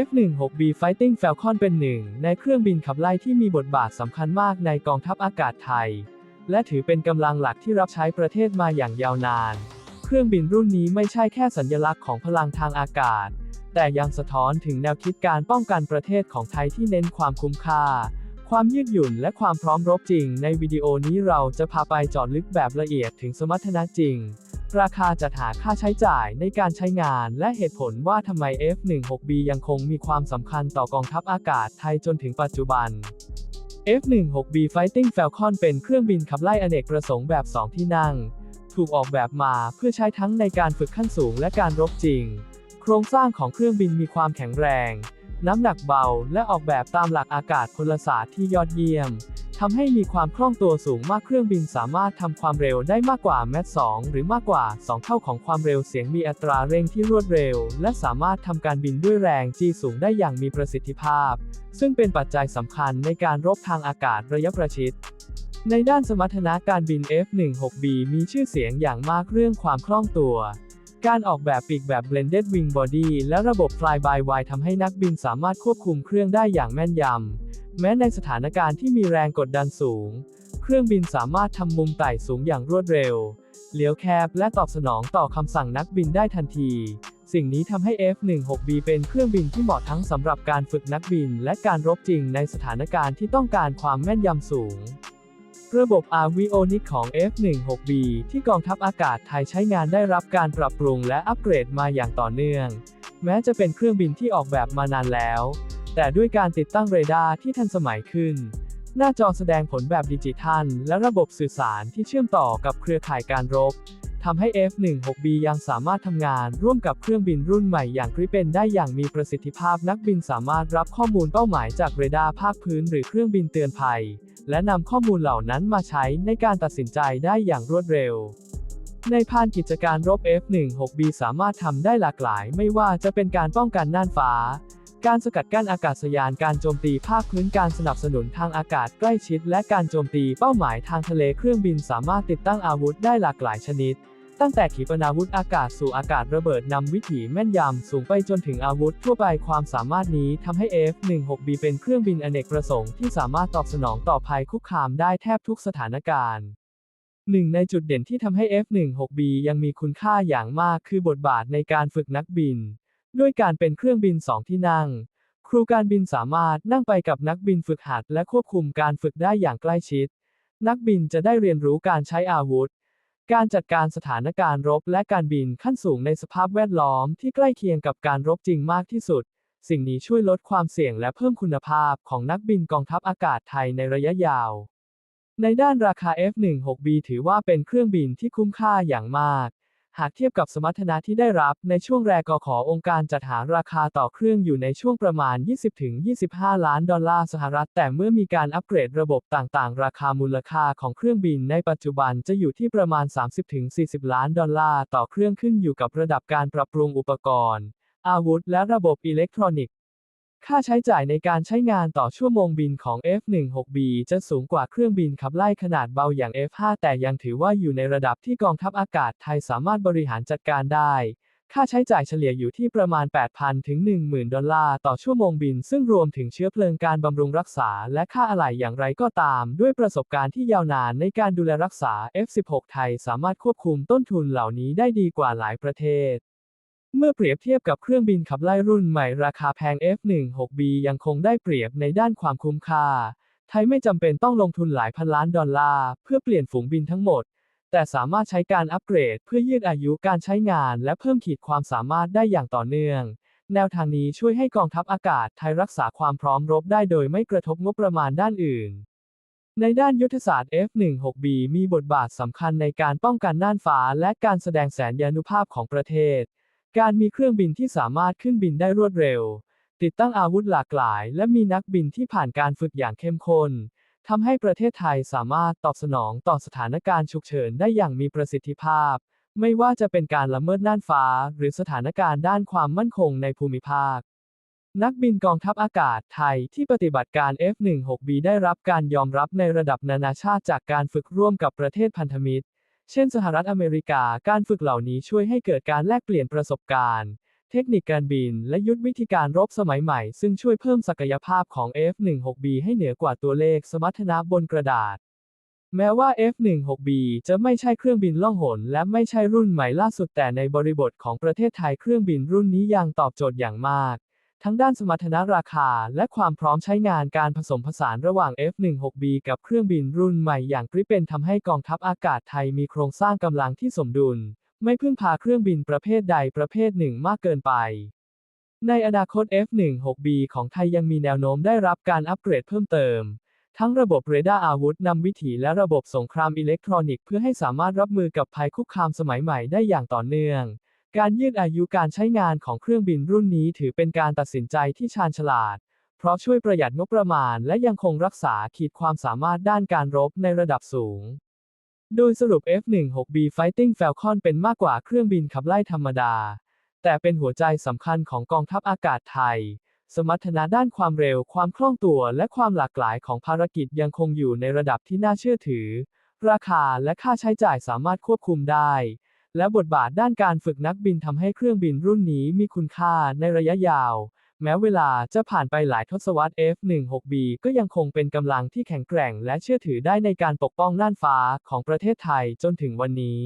F-16B Fighting Falcon เป็นหนึ่งในเครื่องบินขับไล่ที่มีบทบาทสำคัญมากในกองทัพอากาศไทย และถือเป็นกำลังหลักที่รับใช้ประเทศมาอย่างยาวนาน เครื่องบินรุ่นนี้ไม่ใช่แค่สัญลักษณ์ของพลังทางอากาศ แต่ยังสะท้อนถึงแนวคิดการป้องกันประเทศของไทยที่เน้นความคุ้มค่า ความยืดหยุ่นและความพร้อมรบจริง ในวิดีโอนี้เราจะพาไปเจาะลึกแบบละเอียดถึงสมรรถนะจริง ราคาจัดหาค่าใช้จ่ายในการใช้งานและเหตุผลว่าทำไม F-16B ยังคงมีความสำคัญต่อกองทัพอากาศไทยจนถึงปัจจุบัน F-16B Fighting Falcon เป็นเครื่องบินขับไล่อเนกประสงค์แบบ 2 ที่นั่ง ถูกออกแบบมาเพื่อใช้ทั้งในการฝึกขั้นสูงและการรบจริง โครงสร้างของเครื่องบินมีความแข็งแรง น้ำหนักเบา และออกแบบตามหลักอากาศพลศาสตร์ที่ยอดเยี่ยม ทำให้มีความคล่องตัวสูงมากเครื่องบินสามารถทำความเร็วได้มากกว่าแมท2หรือมากกว่า 2 เท่าของความเร็วเสียงมีอัตราเร่งที่รวดเร็ว และสามารถทำการบินด้วยแรง G สูงได้อย่างมีประสิทธิภาพ ซึ่งเป็นปัจจัยสำคัญในการรบทางอากาศระยะประชิดในด้านสมรรถนะการบิน F-16B มีชื่อเสียงอย่างมากเรื่องความคล่องตัว การออกแบบปีกแบบ blended wing body และระบบ fly by wire ทำให้นักบินสามารถควบคุมเครื่องได้อย่างแม่นยำ แม้ในสถานการณ์ที่มีแรงกดดันสูง เครื่องบินสามารถทำมุมไต่สูงอย่างรวดเร็ว เลี้ยวแคบและตอบสนองต่อคำสั่งนักบินได้ทันที สิ่งนี้ทำให้ F-16B เป็นเครื่องบินที่เหมาะทั้งสำหรับการฝึกนักบิน และการรบจริงในสถานการณ์ที่ต้องการความแม่นยำสูง ระบบ Avionics ของ F-16B ที่กองทัพอากาศไทยใช้งานได้รับการปรับปรุงและอัปเกรดมาอย่างต่อเนื่อง แม้จะเป็นเครื่องบินที่ออกแบบมานานแล้ว แต่ด้วยการติดตั้งเรดาร์ที่ทันสมัยขึ้น หน้าจอแสดงผลแบบดิจิทัล และระบบสื่อสารที่เชื่อมต่อกับเครือข่ายการรบทำให้ F-16B ยังสามารถทำงานร่วมกับเครื่องบินรุ่นใหม่อย่างกริเปนได้อย่างมีประสิทธิภาพนักบินสามารถรับข้อมูลเป้าหมายจากเรดาร์ภาคพื้นหรือเครื่องบินเตือนภัย และนำข้อมูลเหล่านั้นมาใช้ในการตัดสินใจได้อย่างรวดเร็ว ในพานกิจการรบ F-16B สามารถทำได้หลากหลาย ไม่ว่าจะเป็นการป้องกันน่านฟ้า การสกัดกั้นอากาศยานการโจมตีภาคพื้นการสนับสนุนทางอากาศใกล้ชิด และการโจมตีเป้าหมายทางทะเลเครื่องบินสามารถติดตั้งอาวุธได้หลากหลายชนิด ตั้งแต่ขีปนาวุธอากาศสู่อากาศระเบิดนำวิถีแม่นยำสูงไปจนถึงอาวุธทั่วไปความสามารถนี้ทำให้ F-16B เป็นเครื่องบินอเนกประสงค์ที่สามารถตอบสนองต่อภัยคุกคามได้แทบทุกสถานการณ์หนึ่งในจุดเด่นที่ทำให้ F-16B ยังมีคุณค่าอย่างมากคือบทบาทในการฝึกนักบิน ด้วยการเป็นเครื่องบินสองที่นั่ง ครูการบินสามารถนั่งไปกับนักบินฝึกหัดและควบคุมการฝึกได้อย่างใกล้ชิด นักบินจะได้เรียนรู้การใช้อาวุธ การจัดการสถานการณ์รบและการบินขั้นสูงในสภาพแวดล้อมที่ใกล้เคียงกับการรบจริงมากที่สุด สิ่งนี้ช่วยลดความเสี่ยงและเพิ่มคุณภาพของนักบินกองทัพอากาศไทยในระยะยาว ในด้านราคา F-16B ถือว่าเป็นเครื่องบินที่คุ้มค่าอย่างมาก หากเทียบกับสมรรถนะที่ได้รับในช่วงแรกกขอองค์การจัดหาราคาต่อเครื่องอยู่ในช่วงประมาณ 20-25 ล้านดอลลาร์สหรัฐ แต่เมื่อมีการอัปเกรดระบบต่างๆ ราคามูลค่าของเครื่องบินในปัจจุบันจะอยู่ที่ประมาณ 30-40 ล้านดอลลาร์ต่อเครื่องขึ้นอยู่กับระดับการปรับปรุงอุปกรณ์ อาวุธและระบบอิเล็กทรอนิกส์ ค่าใช้จ่ายในการใช้งานต่อชั่วโมงบินของ F-16B จะสูงกว่าเครื่องบินขับไล่ขนาดเบาอย่าง F-5 แต่ยังถือว่าอยู่ในระดับที่กองทัพอากาศไทยสามารถบริหารจัดการได้ ค่าใช้จ่ายเฉลี่ยอยู่ที่ประมาณ 8,000 ถึง 10,000 ดอลลาร์ต่อชั่วโมงบิน ซึ่งรวมถึงเชื้อเพลิงการบำรุงรักษา และค่าอะไหล่อย่างไรก็ตาม ด้วยประสบการณ์ที่ยาวนานในการดูแลรักษา F-16 ไทยสามารถควบคุมต้นทุนเหล่านี้ได้ดีกว่าหลายประเทศ เมื่อเปรียบเทียบกับเครื่องบินขับไล่รุ่นใหม่ราคาแพง F-16B ยังคงได้เปรียบในด้านความคุ้มค่า ไทยไม่จำเป็นต้องลงทุนหลายพันล้านดอลลาร์เพื่อเปลี่ยนฝูงบินทั้งหมด แต่สามารถใช้การอัปเกรดเพื่อยืดอายุการใช้งานและเพิ่มขีดความสามารถได้อย่างต่อเนื่อง แนวทางนี้ช่วยให้กองทัพอากาศไทยรักษาความพร้อมรบได้โดยไม่กระทบงบประมาณด้านอื่น ในด้านยุทธศาสตร์ F-16B มีบทบาทสำคัญในการป้องกันน่านฟ้าและการแสดงแสนยานุภาพของประเทศ การมีเครื่องบินที่สามารถขึ้นบินได้รวดเร็ว ติดตั้งอาวุธหลากหลาย และมีนักบินที่ผ่านการฝึกอย่างเข้มข้นทำให้ประเทศไทยสามารถตอบสนองต่อสถานการณ์ฉุกเฉินได้อย่างมีประสิทธิภาพ ไม่ว่าจะเป็นการละเมิดน่านฟ้า หรือสถานการณ์ด้านความมั่นคงในภูมิภาค นักบินกองทัพอากาศไทยที่ปฏิบัติการ F-16B ได้รับการยอมรับในระดับนานาชาติจากการฝึกร่วมกับประเทศพันธมิตร เช่นสหรัฐอเมริกา การฝึกเหล่านี้ช่วยให้เกิดการแลกเปลี่ยนประสบการณ์ เทคนิคการบิน และยุทธวิธีการรบสมัยใหม่ ซึ่งช่วยเพิ่มศักยภาพของ F-16B ให้เหนือกว่าตัวเลขสมรรถนะบนกระดาษ แม้ว่า F-16B จะไม่ใช่เครื่องบินล่องหน และไม่ใช่รุ่นใหม่ล่าสุดแต่ในบริบทของประเทศไทยเครื่องบินรุ่นนี้ยังตอบโจทย์อย่างมาก ทั้งด้านสมรรถนะราคา และความพร้อมใช้งานการผสมผสานระหว่าง F-16B กับเครื่องบินรุ่นใหม่อย่างกริเป็นทำให้กองทัพอากาศไทยมีโครงสร้างกำลังที่สมดุล ไม่พึ่งพาเครื่องบินประเภทใดประเภทหนึ่งมากเกินไป ในอนาคต F-16B ของไทยยังมีแนวโน้มได้รับการอัปเกรดเพิ่มเติม ทั้งระบบเรดาร์อาวุธนำวิถีและระบบสงครามอิเล็กทรอนิกส์เพื่อให้สามารถรับมือกับภัยคุกคามสมัยใหม่ได้อย่างต่อเนื่อง การยืดอายุการใช้งานของเครื่องบินรุ่นนี้ถือเป็นการตัดสินใจที่ชาญฉลาด เพราะช่วยประหยัดงบประมาณและยังคงรักษาขีดความสามารถด้านการรบในระดับสูง โดยสรุป F-16B Fighting Falcon เป็นมากกว่าเครื่องบินขับไล่ธรรมดา แต่เป็นหัวใจสำคัญของกองทัพอากาศไทย สมรรถนะด้านความเร็ว ความคล่องตัว และความหลากหลายของภารกิจยังคงอยู่ในระดับที่น่าเชื่อถือ ราคาและค่าใช้จ่ายสามารถควบคุมได้ และบทบาทด้านการฝึกนักบินทำให้เครื่องบินรุ่นนี้มีคุณค่าในระยะยาว แม้เวลาจะผ่านไปหลายทศวรรษ F-16B ก็ยังคงเป็นกำลังที่แข็งแกร่งและเชื่อถือได้ในการปกป้องน่านฟ้าของประเทศไทยจนถึงวันนี้